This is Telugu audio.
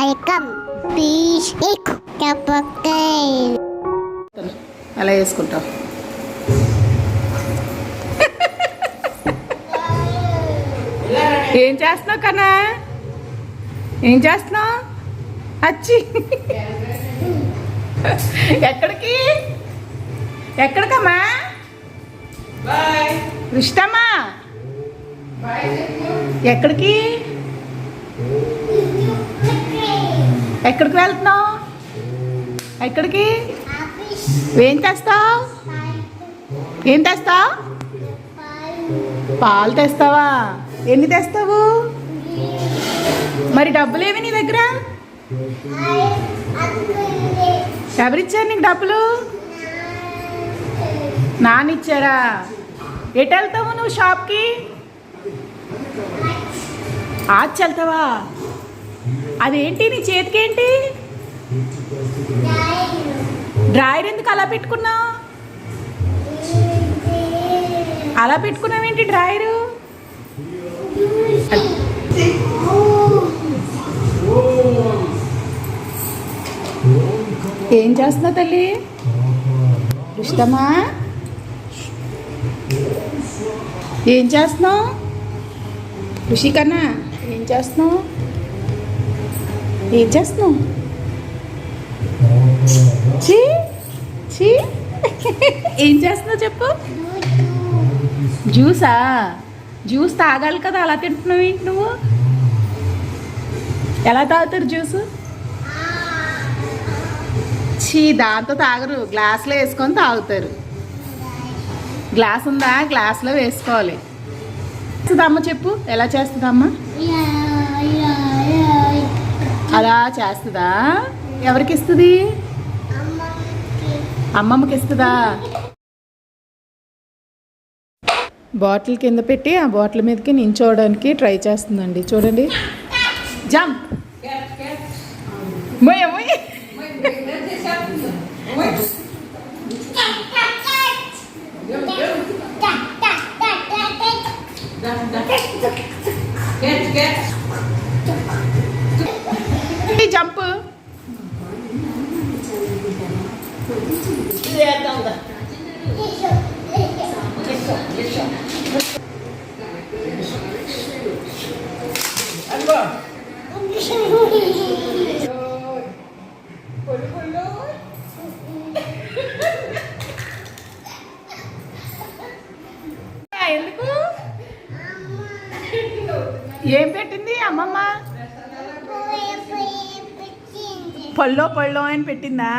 Eat the bucket. అలా వేసుకుంటాం. ఏం చేస్తున్నావు కన్నా? ఏం చేస్తున్నావు? అచ్చి. ఎక్కడికి? ఎక్కడికమ్మా? ఇష్టమ్మా? ఎక్కడికి? ఎక్కడికి వెళ్తున్నావు? ఎక్కడికి? ఏం తెస్తావు? ఏం తెస్తావు? పాలు తెస్తావా? ఎన్ని తెస్తావు? మరి డబ్బులు ఏమి నీ దగ్గర? ఎవరిచ్చారు నీకు డబ్బులు? నానిచ్చారా? ఎటు వెళ్తావు నువ్వు షాప్కి? ఆచి వెళ్తావా? అదేంటి నీ చేతికేంటి? డ్రాయర్ ఎందుకు అలా పెట్టుకున్నావు అలా పెట్టుకున్నావేంటి డ్రాయరు? ఏం చేస్తున్నావు తల్లి? ఇష్టమా ఏం చేస్తున్నావు? ఋషి కన్నా ఏం చేస్తున్నావు? ఏం చేస్తున్నావు చీ చీ ఏం చేస్తున్నావు చెప్పు? జ్యూసా? జ్యూస్ తాగాలి కదా అలా తింటున్నావు ఏంటి నువ్వు? ఎలా తాగుతారు జ్యూస్? చీ దాంతో తాగరు. గ్లాస్లో వేసుకొని తాగుతారు. గ్లాస్ ఉందా గ్లాస్లో వేసుకోవాలి. చేస్తుందమ్మా చెప్పు. ఎలా చేస్తుందమ్మా? అలా చేస్తుందా? ఎవరికి ఇస్తుంది అమ్మమ్మకి ఇస్తుందా బాటిల్ కింద పెట్టి ఆ బాటిల్ మీదకి నించోవడానికి ట్రై చేస్తుందండి. చూడండి. జంప్. మొయ్య మొయ్య జంప్ ఎందుకు? ఏం పెట్టింది అమ్మమ్మ? పళ్ళో పళ్ళో అని పెట్టిందా?